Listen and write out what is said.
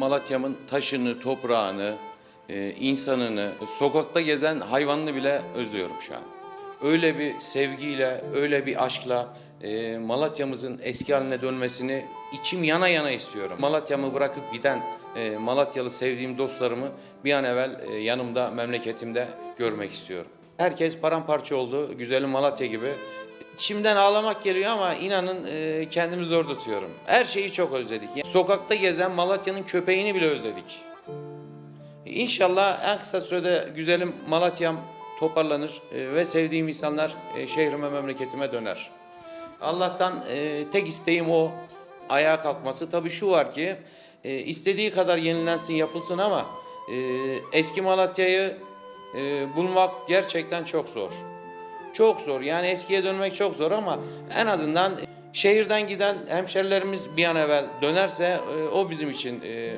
Malatya'mın taşını, toprağını, e, insanını, sokakta gezen hayvanını bile özlüyorum şu an. Öyle bir sevgiyle, öyle bir aşkla e, Malatya'mızın eski haline dönmesini içim yana yana istiyorum. Malatya'mı bırakıp giden e, Malatyalı sevdiğim dostlarımı bir an evvel yanımda, memleketimde görmek istiyorum. Herkes paramparça oldu, güzelim Malatya gibi. İçimden ağlamak geliyor ama inanın e, kendimi zor tutuyorum. Her şeyi çok özledik. Sokakta gezen Malatya'nın köpeğini bile özledik. İnşallah en kısa sürede güzelim Malatya'm toparlanır e, ve sevdiğim insanlar e, şehrime, memleketime döner. Allah'tan e, tek isteğim o ayağa kalkması. Tabii şu var ki istediği kadar yenilensin, yapılsın ama eski Malatya'yı bulmak gerçekten çok zor. Çok zor. Yani eskiye dönmek çok zor ama en azından şehirden giden hemşerilerimiz bir an evvel dönerse e, o bizim için e,